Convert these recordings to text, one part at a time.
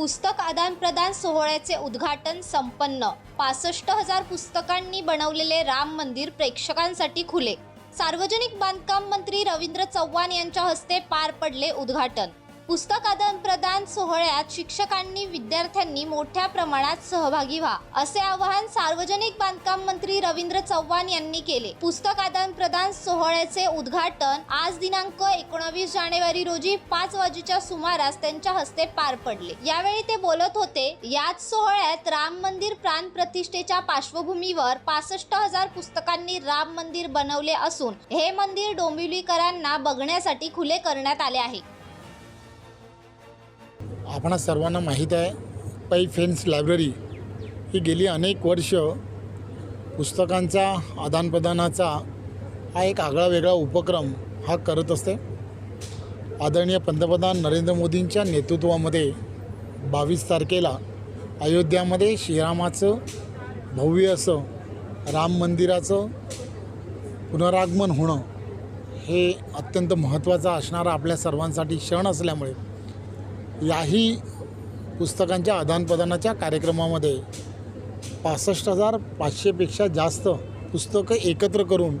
पुस्तक आदानप्रदान सोहळ्याचे उद्घाटन संपन्न. पासष्ट हजार पुस्तकांनी बनवलेले राम मंदिर प्रेक्षकांसाठी खुले. सार्वजनिक बांधकाम मंत्री रवींद्र चव्हाण यांच्या हस्ते पार पडले उद्घाटन. पुस्तक आदान प्रदान सोहळ्यात शिक्षकांनी विद्यार्थ्यांनी मोठ्या प्रमाणात सहभागी व्हा असे आवाहन सार्वजनिक बांधकाम मंत्री रवींद्र चव्हाण यांनी केले. पुस्तक आदान प्रदान सोहळ्याचे उद्घाटन आज दिनांक एकोणावीस जानेवारी रोजी पाच वाजेच्या सुमारास त्यांच्या हस्ते पार पडले. यावेळी ते बोलत होते याच सोहळ्यात राम मंदिर प्राण प्रतिष्ठेच्या पार्श्वभूमीवर पासष्ट हजार पुस्तकांनी राम मंदिर बनवले असून हे मंदिर डोंबिवलीकरांना बघण्यासाठी खुले करण्यात आले आहे. आपणा सर्वांना माहीत आहे पै फेन्स लायब्ररी ही गेली अनेक वर्ष पुस्तकांचा आदानप्रदानाचा हा एक आगळा वेगळा उपक्रम हा करत असते. आदरणीय पंतप्रधान नरेंद्र मोदींच्या नेतृत्वामध्ये बावीस तारखेला अयोध्यामध्ये श्रीरामाचं भव्य असं राम मंदिराचं पुनरागमन होणं हे अत्यंत महत्त्वाचं असणारा आपल्या सर्वांसाठी क्षण असल्यामुळे याही पुस्तकांच्या आदानप्रदानाच्या कार्यक्रमामध्ये पासष्ट हजार पाचशेपेक्षा जास्त पुस्तकं एकत्र करून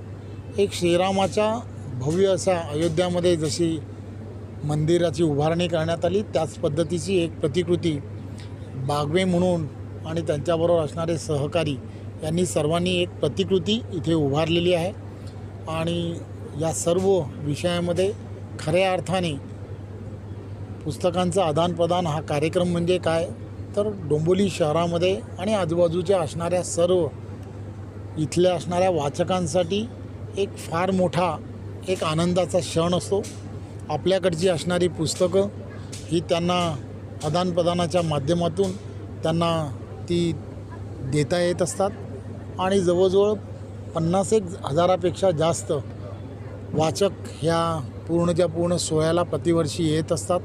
एक श्रीरामाच्या भव्य असा अयोध्यामध्ये जशी मंदिराची उभारणी करण्यात आली त्याच पद्धतीची एक प्रतिकृती बागवे म्हणून आणि त्यांच्याबरोबर असणारे सहकारी यांनी सर्वांनी एक प्रतिकृती इथे उभारलेली आहे. आणि या सर्व विषयामध्ये खऱ्या अर्थाने पुस्तकांचं आदानप्रदान हा कार्यक्रम म्हणजे काय? तर डोंबोली शहरामध्ये आणि आजूबाजूच्या असणाऱ्या सर्व इथल्या असणाऱ्या वाचकांसाठी एक फार मोठा एक आनंदाचा क्षण असतो. आपल्याकडची असणारी पुस्तकं ही त्यांना आदानप्रदानाच्या माध्यमातून त्यांना ती देता येत असतात. आणि जवळजवळ पन्नास एक हजारापेक्षा जास्त वाचक ह्या पूर्णच्या पूर्ण सोहळ्याला प्रतिवर्षी येत असतात.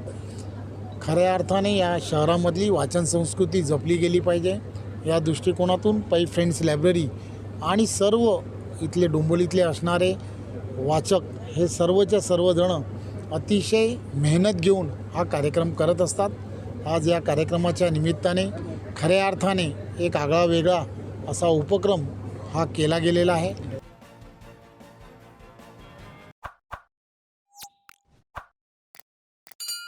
खऱ्या अर्थाने या शहरामधली वाचन संस्कृती जपली गेली पाहिजे. या दृष्टिकोनातून पै फ्रेंड्स लायब्ररी आणि सर्व इथले डोंबोलीतले असणारे वाचक हे सर्वच्या सर्वजणं अतिशय मेहनत घेऊन हा कार्यक्रम करत असतात. आज या कार्यक्रमाच्या निमित्ताने खऱ्या अर्थाने एक आगळा वेगळा असा उपक्रम हा केला गेलेला आहे.